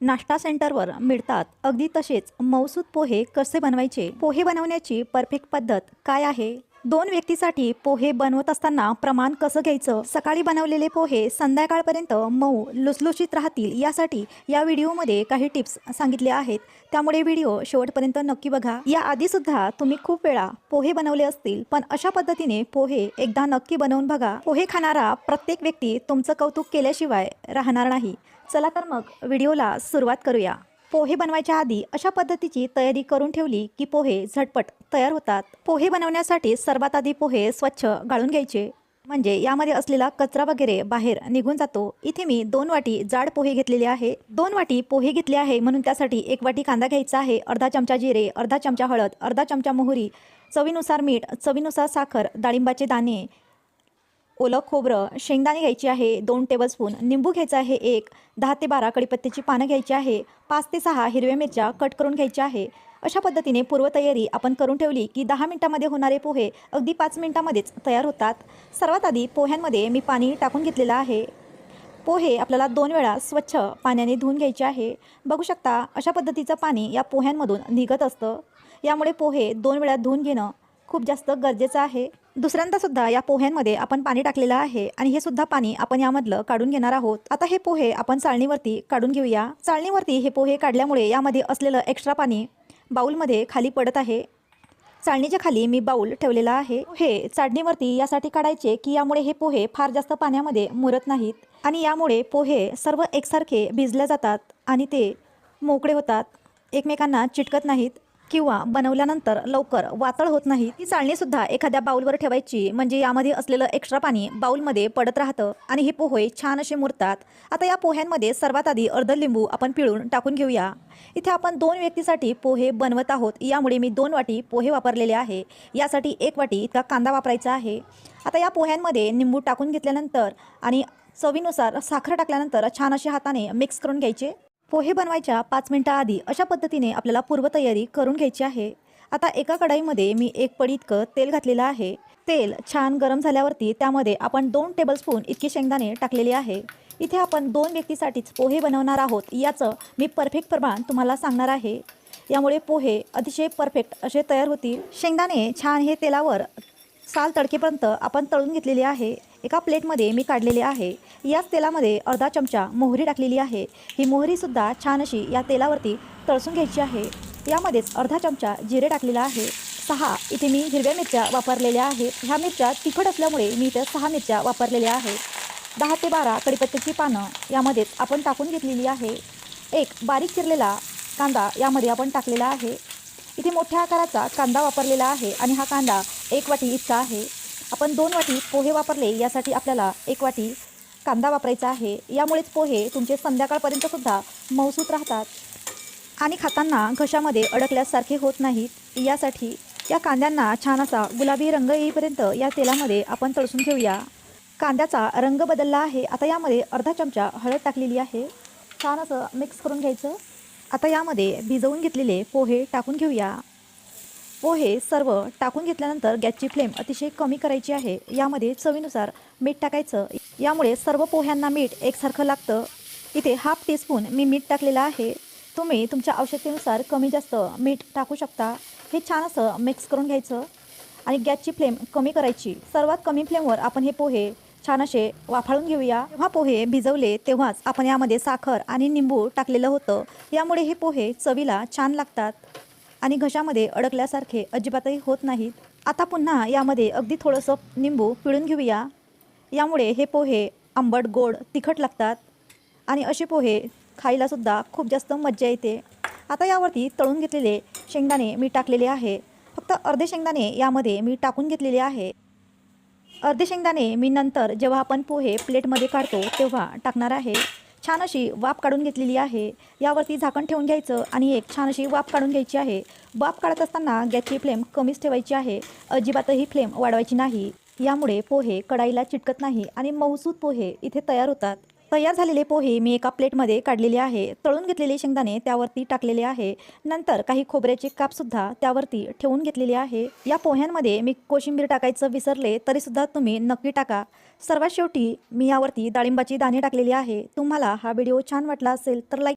नाश्ता सेंटरवर मिळतात. अगदी तसेच मौसूद पोहे कसे बनवायचे? पोहे बनवण्याची परफेक्ट पद्धत काय आहे? दोन व्यक्तीसाठी पोहे बनवत असताना प्रमाण कसं घ्यायचं? सकाळी बनवलेले पोहे संध्याकाळपर्यंत मऊ लुसलुशीत राहतील यासाठी या व्हिडिओमध्ये काही टिप्स सांगितल्या आहेत. त्यामुळे व्हिडिओ शेवटपर्यंत नक्की बघा. या आधी सुद्धा तुम्ही खूप वेळा पोहे बनवले असतील पण अशा पद्धतीने पोहे एकदा नक्की बनवून बघा. पोहे खाणारा प्रत्येक व्यक्ती तुमचं कौतुक केल्याशिवाय राहणार नाही. चला तर मग व्हिडिओला सुरुवात करूया. पोहे बनवायच्या आधी अशा पद्धतीची तयारी करून ठेवली की पोहे झटपट तयार होतात. पोहे बनवण्यासाठी सर्वात आधी पोहे स्वच्छ गाळून घ्यायचे. म्हणजे यामध्ये असलेला कचरा वगैरे बाहेर निघून जातो. इथे मी दोन वाटी जाड पोहे घेतलेले आहे. दोन वाटी पोहे घेतले आहे म्हणून त्यासाठी एक वाटी कांदा घ्यायचा आहे अर्धा चमचा जिरे अर्धा चमचा हळद अर्धा चमचा मोहरी चवीनुसार मीठ चवीनुसार साखर डाळिंबाचे दाणे ओलं खोबरं शेंगदाणे घ्यायची आहे दोन टेबलस्पून निंबू घ्यायचा आहे एक दहा ते बारा कडीपत्त्याची पानं घ्यायची आहे पाच ते सहा हिरव्या मिरच्या कट करून घ्यायच्या आहे. अशा पद्धतीने पूर्वतयारी आपण करून ठेवली की दहा मिनटामध्ये होणारे पोहे अगदी पाच मिनटामध्येच तयार होतात. सर्वात आधी पोह्यांमध्ये मी पाणी टाकून घेतलेलं आहे. पोहे आपल्याला दोन वेळा स्वच्छ पाण्याने धुवून घ्यायचे आहे. बघू शकता अशा पद्धतीचं पाणी या पोह्यांमधून निघत असतं. यामुळे पोहे दोन वेळा धुवून घेणं खूप जास्त गरजेचं आहे. दुसऱ्यांदा सुद्धा या पोह्यांमध्ये आपण पाणी टाकलेलं आहे आणि हे सुद्धा पाणी आपण यामधलं काढून घेणार आहोत. आता हे पोहे आपण चाळणीवरती काढून घेऊया. चाळणीवरती हे पोहे काढल्यामुळे यामध्ये असलेलं एक्स्ट्रा पाणी बाऊलमध्ये खाली पडत आहे. चाळणीच्या खाली मी बाऊल ठेवलेला आहे. हे चाळणीवरती यासाठी काढायचे की यामुळे हे पोहे फार जास्त पाण्यामध्ये मुरत नाहीत आणि यामुळे पोहे सर्व एकसारखे भिजले जातात आणि ते मोकळे होतात. एकमेकांना चिटकत नाहीत. किंवा बनवल्यानंतर लवकर वातळ होत नाही ती चाळणी सुद्धा एखाद्या बाउलवर ठेवायची. म्हणजे यामध्ये असलेलं एक्स्ट्रा पाणी बाउलमध्ये पडत राहतं आणि हे पोहे छान असे मुरतात. आता या पोह्यांमध्ये सर्वात आधी अर्ध लिंबू आपण पिळून टाकून घेऊया. इथे आपण दोन व्यक्तीसाठी पोहे बनवत आहोत. यामुळे मी दोन वाटी पोहे वापरलेले आहे. यासाठी एक वाटी इतका कांदा वापरायचा आहे. आता या पोह्यांमध्ये निंबू टाकून घेतल्यानंतर आणि चवीनुसार साखर टाकल्यानंतर छान असे हाताने मिक्स करून घ्यायचे. पोहे बनवायच्या पाच मिनटाआधी अशा पद्धतीने आपल्याला पूर्वतयारी करून घ्यायची आहे. आता एका कढाईमध्ये मी एक पडी इतकं तेल घातलेलं आहे. तेल छान गरम झाल्यावरती त्यामध्ये आपण दोन टेबलस्पून इतके शेंगदाणे टाकलेले आहे. इथे आपण दोन व्यक्तीसाठीच पोहे बनवणार आहोत याचं मी परफेक्ट प्रमाण तुम्हाला सांगणार आहे. यामुळे पोहे अतिशय परफेक्ट असे तयार होतील. शेंगदाणे छान हे तेलावर साल तडकेपर्यंत आपण तळून घेतलेले आहे. एका प्लेटमध्ये मी काढलेले आहे. याच तेलामध्ये अर्धा चमचा मोहरी टाकलेली आहे. ही मोहरीसुद्धा छान अशी या तेलावरती तळसून घ्यायची आहे. यामध्येच अर्धा चमचा जिरे टाकलेला आहे. सहा इथे मी हिरव्या मिरच्या वापरलेल्या आहेत. ह्या मिरच्या तिखट असल्यामुळे मी इथं सहा मिरच्या वापरलेल्या आहेत. दहा ते बारा कडीपत्त्याची पानं यामध्येच आपण टाकून घेतलेली आहे. एक बारीक चिरलेला कांदा यामध्ये आपण टाकलेला आहे. इथे मोठ्या आकाराचा कांदा वापरलेला आहे आणि हा कांदा एक वाटी इतका आहे. आपण दोन वाटी पोहे वापरले यासाठी आपल्याला एक वाटी कांदा वापरायचा आहे. यामुळेच पोहे तुमचे संध्याकाळपर्यंतसुद्धा मौसूत राहतात आणि खाताना घशामध्ये अडकल्यासारखे होत नाहीत. यासाठी या कांद्यांना छान असा गुलाबी रंग येईपर्यंत या तेलामध्ये आपण तळसून घेऊया कांद्याचा रंग बदलला आहे. आता यामध्ये अर्धा चमचा हळद टाकलेली आहे. छान असं मिक्स करून घ्यायचं. आता यामध्ये भिजवून घेतलेले पोहे टाकून घेऊया. पोहे सर्व टाकून घेतल्यानंतर गॅसची फ्लेम अतिशय कमी करायची आहे. यामध्ये चवीनुसार मीठ टाकायचं. यामुळे सर्व पोह्यांना मीठ एकसारखं लागतं. इथे हाफ टीस्पून मी मीठ टाकलेलं आहे. तुम्ही तुमच्या आवश्यकतेनुसार कमी जास्त मीठ टाकू शकता. हे छान असं मिक्स करून घ्यायचं. आणि गॅसची फ्लेम कमी करायची. सर्वात कमी फ्लेमवर आपण हे पोहे छान असे वाफाळून घेऊया. जेव्हा पोहे भिजवले तेव्हाच आपण यामध्ये साखर आणि निंबू टाकलेलं होतं. यामुळे हे पोहे चवीला छान लागतात. आणि घशामध्ये अडकल्यासारखे अजिबातही होत नाहीत. आता पुन्हा यामध्ये अगदी थोडंसं निंबू पिळून घेऊया. यामुळे हे पोहे आंबट गोड तिखट लागतात आणि असे पोहे खायलासुद्धा खूप जास्त मज्जा येते. आता यावरती तळून घेतलेले शेंगदाणे मी टाकलेले आहे. फक्त अर्धे शेंगदाणे यामध्ये मी टाकून घेतलेले आहे. अर्धे शेंगदाणे मी नंतर जेव्हा आपण पोहे प्लेटमध्ये काढतो तेव्हा टाकणार आहे. छान अशी वाफ काढून घेतलेली आहे. यावरती झाकण ठेवून घ्यायचं आणि एक छान अशी वाफ काढून घ्यायची आहे. वाफ काढत असताना गॅसची फ्लेम कमीच ठेवायची आहे. अजिबातही फ्लेम वाढवायची नाही. यामुळे पोहे कढाईला चिटकत नाही आणि मऊसूद पोहे इथे तयार होतात. तयार झालेले पोहे मी एका प्लेटमध्ये काढलेले आहे. तळून घेतलेले शेंगदाणे त्यावरती टाकलेले आहे. नंतर काही खोबऱ्याचे कापसुद्धा त्यावरती ठेवून घेतलेले आहे. या पोह्यांमध्ये मी कोशिंबीर टाकायचं विसरले तरीसुद्धा तुम्ही नक्की टाका. सर्वात शेवटी मी यावरती डाळिंबाची दाणे टाकलेली आहे. तुम्हाला हा व्हिडिओ छान वाटला असेल तर लाईक